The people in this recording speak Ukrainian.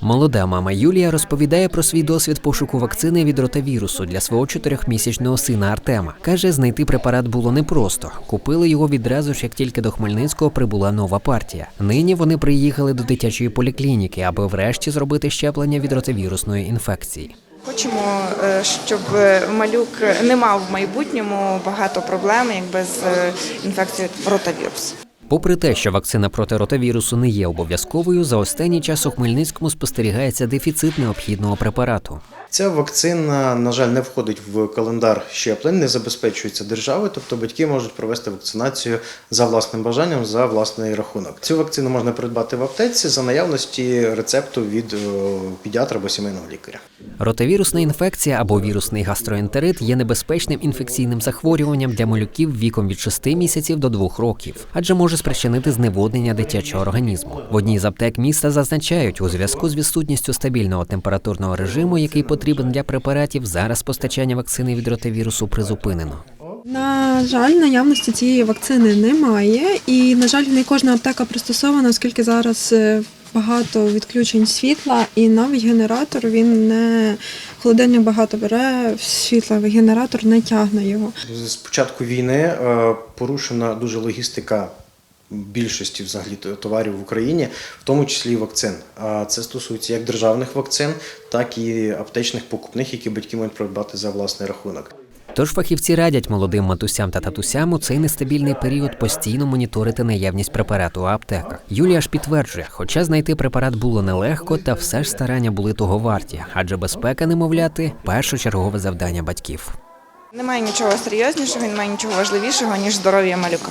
Молода мама Юлія розповідає про свій досвід пошуку вакцини від ротавірусу для свого чотирьохмісячного сина Артема. Каже, знайти препарат було непросто. Купили його відразу ж, як тільки до Хмельницького прибула нова партія. Нині вони приїхали до дитячої поліклініки, аби врешті зробити щеплення від ротавірусної інфекції. Хочемо, е, щоб е, малюк не мав в майбутньому багато проблем, якби з е, інфекцією ротавірусу. Попри те, що вакцина проти ротавірусу не є обов'язковою, за останній час у Хмельницькому спостерігається дефіцит необхідного препарату. Ця вакцина, на жаль, не входить в календар щеплень, не забезпечується державою, тобто батьки можуть провести вакцинацію за власним бажанням, за власний рахунок. Цю вакцину можна придбати в аптеці за наявності рецепту від е, педіатра або сімейного лікаря. Ротавірусна інфекція або вірусний гастроентерит є небезпечним інфекційним захворюванням для малюків віком від 6 місяців до 2 років, адже може спричинити зневоднення дитячого організму. В одній з аптек міста зазначають, у зв'язку з відсутністю стабільного температурного режиму, який потрібен для препаратів, зараз постачання вакцини від ротавірусу призупинено. На жаль, наявності цієї вакцини немає, і на жаль, не кожна аптека пристосована, оскільки зараз е, багато відключень світла, і навіть генератор він не холодильник багато бере світла, генератор не тягне його. З початку війни е, порушена дуже логістика більшості взагалі товарів в Україні, в тому числі і вакцин. А це стосується як державних вакцин, так і аптечних покупних, які батьки можуть придбати за власний рахунок. Тож фахівці радять молодим матусям та татусям у цей нестабільний період постійно моніторити наявність препарату у аптеках. Юлія ж підтверджує, хоча знайти препарат було нелегко, та все ж старання були того варті, адже безпека немовляти першочергове завдання батьків. Немає нічого серйознішого, немає нічого важливішого, ніж здоров'я малюка.